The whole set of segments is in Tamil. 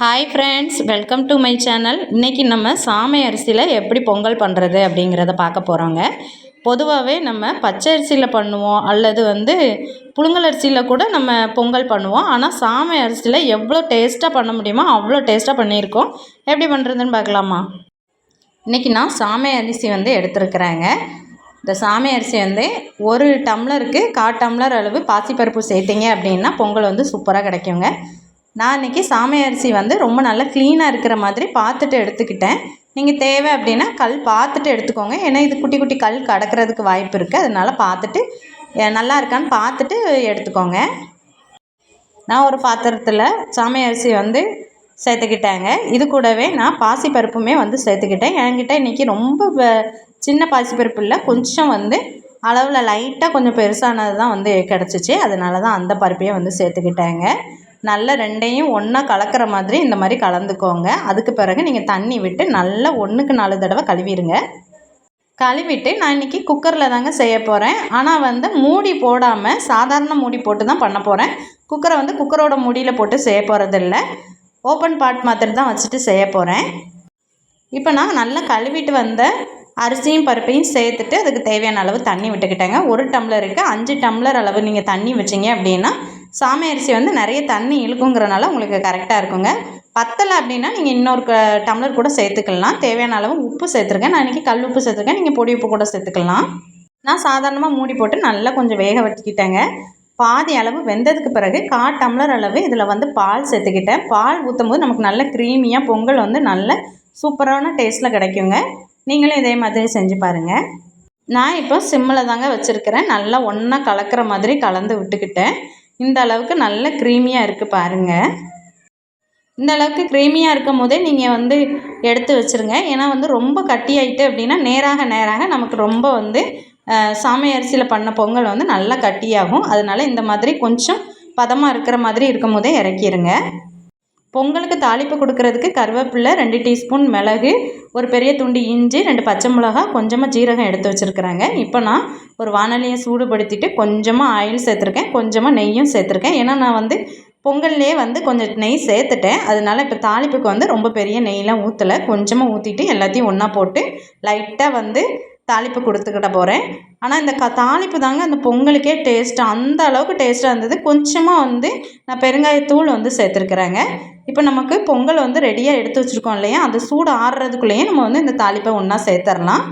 Hi friends welcome to my channel இன்றைக்கி நம்ம சாமை அரிசியில் எப்படி பொங்கல் பண்ணுறது அப்படிங்கிறத பார்க்க போகிறோங்க பொதுவாகவே நம்ம பச்சை அரிசியில் பண்ணுவோம் அல்லது வந்து புழுங்கல் அரிசியில் கூட நம்ம பொங்கல் பண்ணுவோம். ஆனால் சாமை அரிசியில் எவ்வளோ டேஸ்ட்டாக பண்ண முடியுமோ அவ்வளோ டேஸ்ட்டாக பண்ணியிருக்கோம். எப்படி பண்ணுறதுன்னு பார்க்கலாமா? இன்றைக்கி நான் சாமை அரிசி வந்து எடுத்துருக்குறேங்க. இந்த சாமை அரிசி வந்து ஒரு டம்ளருக்கு கால் டம்ளர் அளவு பாசிப்பருப்பு சேர்த்திங்க அப்படின்னா பொங்கல் வந்து சூப்பராக கிடைக்குங்க. நான் இன்றைக்கி சாமை அரிசி வந்து ரொம்ப நல்லா க்ளீனாக இருக்கிற மாதிரி பார்த்துட்டு எடுத்துக்கிட்டேன். நீங்கள் தேவை அப்படின்னா கல் பார்த்துட்டு எடுத்துக்கோங்க. ஏன்னா இது குட்டி குட்டி கல் கடக்கிறதுக்கு வாய்ப்பு இருக்குது அதனால் பார்த்துட்டு நல்லா இருக்கான்னு பார்த்துட்டு எடுத்துக்கோங்க. நான் ஒரு பாத்திரத்தில் சாமை அரிசி வந்து சேர்த்துக்கிட்டேங்க. இது கூடவே நான் பாசிப்பருப்புமே வந்து சேர்த்துக்கிட்டேன். என்கிட்ட இன்றைக்கி ரொம்ப சின்ன பாசிப்பருப்பு இல்லை கொஞ்சம் வந்து அளவில் லைட்டாக கொஞ்சம் பெருசானது தான் வந்து கிடச்சிச்சு. அதனால தான் அந்த பருப்பையும் வந்து சேர்த்துக்கிட்டேங்க. நல்லா ரெண்டையும் ஒன்றா கலக்கிற மாதிரி இந்த மாதிரி கலந்துக்கோங்க. அதுக்கு பிறகு நீங்கள் தண்ணி விட்டு நல்லா ஒன்றுக்கு நாலு தடவை கழுவிடுங்க. கழுவிட்டு நான் இன்றைக்கி குக்கரில் தாங்க செய்ய போகிறேன் ஆனால் வந்து மூடி போடாமல் சாதாரண மூடி போட்டு தான் பண்ண போகிறேன் குக்கரை வந்து குக்கரோட மூடியில் போட்டு செய்ய போகிறதில்ல ஓப்பன் பாட் மாதிரி தான் வச்சுட்டு செய்ய போகிறேன் இப்போ நான் நல்லா கழுவிட்டு வந்த அரிசியும் பருப்பையும் சேர்த்துட்டு அதுக்கு தேவையான அளவு தண்ணி விட்டுக்கிட்டேங்க. ஒரு டம்ளருக்கு அஞ்சு டம்ளர் அளவு நீங்கள் தண்ணி வச்சிங்க அப்படின்னா சாமை அரிசி வந்து நிறைய தண்ணி இழுக்குங்கிறனால உங்களுக்கு கரெக்டாக இருக்குங்க. பத்தலை அப்படின்னா நீங்கள் இன்னொரு க டம்ளர் கூட சேர்த்துக்கலாம். தேவையான அளவு உப்பு சேர்த்துருக்கேன். நான் இன்றைக்கி கல் உப்பு சேர்த்துருக்கேன். நீங்கள் பொடி உப்பு கூட சேர்த்துக்கலாம். நான் சாதாரணமாக மூடி போட்டு நல்லா கொஞ்சம் வேக வச்சுக்கிட்டேங்க. பாதி அளவு வெந்ததுக்கு பிறகு கா டம்ளர் அளவு இதில் வந்து பால் சேர்த்துக்கிட்டேன். பால் ஊற்றும் போது நமக்கு நல்ல க்ரீமியாக பொங்கல் வந்து நல்ல சூப்பரான டேஸ்ட்டில் கிடைக்குங்க. நீங்களும் இதே மாதிரி செஞ்சு பாருங்கள் நான் இப்போ சிம்மில் தாங்க வச்சுருக்கிறேன். நல்லா ஒன்றா கலக்கிற மாதிரி கலந்து விட்டுக்கிட்டேன். இந்த அளவுக்கு நல்ல க்ரீமியாக இருக்குது பாருங்கள் இந்த அளவுக்கு க்ரீமியாக இருக்கும் போதே நீங்கள் வந்து எடுத்து வச்சுருங்க. ஏன்னா வந்து ரொம்ப கட்டி ஆகிட்டு அப்படின்னா நேராக நேராக நமக்கு ரொம்ப வந்து சாமை அரிசியில் பண்ண பொங்கல் வந்து நல்லா கட்டியாகும். அதனால் இந்த மாதிரி கொஞ்சம் பதமாக இருக்கிற மாதிரி இருக்கும் போதே இறக்கிடுங்க பொங்கலுக்கு தாளிப்பு கொடுக்கறதுக்கு கருவேப்பிலை ரெண்டு டீஸ்பூன் மிளகு ஒரு பெரிய துண்டு இஞ்சி ரெண்டு பச்சை மிளகா கொஞ்சமாக ஜீரகம் எடுத்து வச்சுருக்குறாங்க. இப்போ நான் ஒரு வானலியை சூடுபடுத்திட்டு கொஞ்சமாக ஆயில் சேர்த்துருக்கேன். கொஞ்சமாக நெய்யும் சேர்த்துருக்கேன். ஏன்னா நான் வந்து பொங்கல்லே வந்து கொஞ்சம் நெய் சேர்த்துட்டேன். அதனால் இப்போ தாளிப்புக்கு வந்து ரொம்ப பெரிய நெய்லாம் ஊற்றலை கொஞ்சமாக ஊற்றிட்டு எல்லாத்தையும் ஒன்றா போட்டு லைட்டாக வந்து தாளிப்பு கொடுத்துக்கிட்ட போகிறேன் ஆனால் இந்த க தாளிப்பு தாங்க அந்த பொங்கலுக்கே டேஸ்ட்டு அந்த அளவுக்கு டேஸ்ட்டாக இருந்தது. கொஞ்சமாக வந்து நான் பெருங்காயத்தூள் வந்து சேர்த்துருக்குறேங்க. இப்போ நமக்கு பொங்கல் வந்து ரெடியாக எடுத்து வச்சுருக்கோம் இல்லையா? அது சூடு ஆடுறதுக்குள்ளேயே நம்ம வந்து இந்த தாளிப்பை ஒன்றா சேர்த்துடலாம்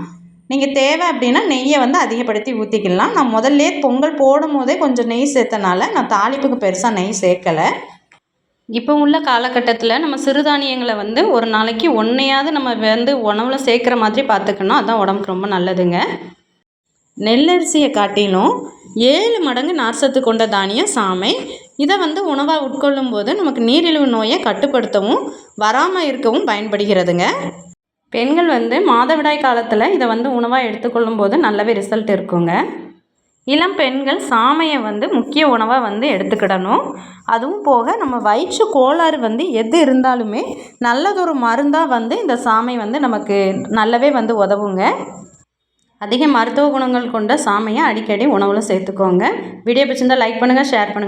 நீங்கள் தேவை அப்படின்னா நெய்யை வந்து அதிகப்படுத்தி ஊற்றிக்கலாம் நான் முதல்ல பொங்கல் போடும் போதே கொஞ்சம் நெய் சேர்த்தனால நான் தாளிப்புக்கு பெருசாக நெய் சேர்க்கலை. இப்போ உள்ள காலகட்டத்தில் நம்ம சிறுதானியங்களை வந்து ஒரு நாளைக்கு ஒன்றையாவது நம்ம வந்து உணவில் சேர்க்குற மாதிரி பார்த்துக்கணும். அதுதான் உடம்புக்கு ரொம்ப நல்லதுங்க. நெல்லரிசியை காட்டிலும் ஏழு மடங்கு நார்சத்து கொண்ட தானியம் சாமை. இதை வந்து உணவாக உட்கொள்ளும் போது நமக்கு நீரிழிவு நோயை கட்டுப்படுத்தவும் வராமல் இருக்கவும் பயன்படுகிறதுங்க. பெண்கள் வந்து மாதவிடாய் காலத்தில் இதை வந்து உணவாக எடுத்துக்கொள்ளும் போது நல்லாவே ரிசல்ட் இருக்குங்க. இளம் பெண்கள் சாமையை வந்து முக்கிய உணவாக வந்து எடுத்துக்கிடணும். அதுவும் போக நம்ம வயிற்று கோளாறு வந்து எது இருந்தாலுமே நல்லதொரு மருந்தாக வந்து இந்த சாமை வந்து நமக்கு நல்லாவே வந்து உதவுங்க. அதிக மருத்துவ குணங்கள் கொண்ட சாமையை அடிக்கடி உணவில் சேர்த்துக்கோங்க. வீடியோ பிடிச்சிருந்தால் லைக் பண்ணுங்கள் ஷேர் பண்ணுங்கள்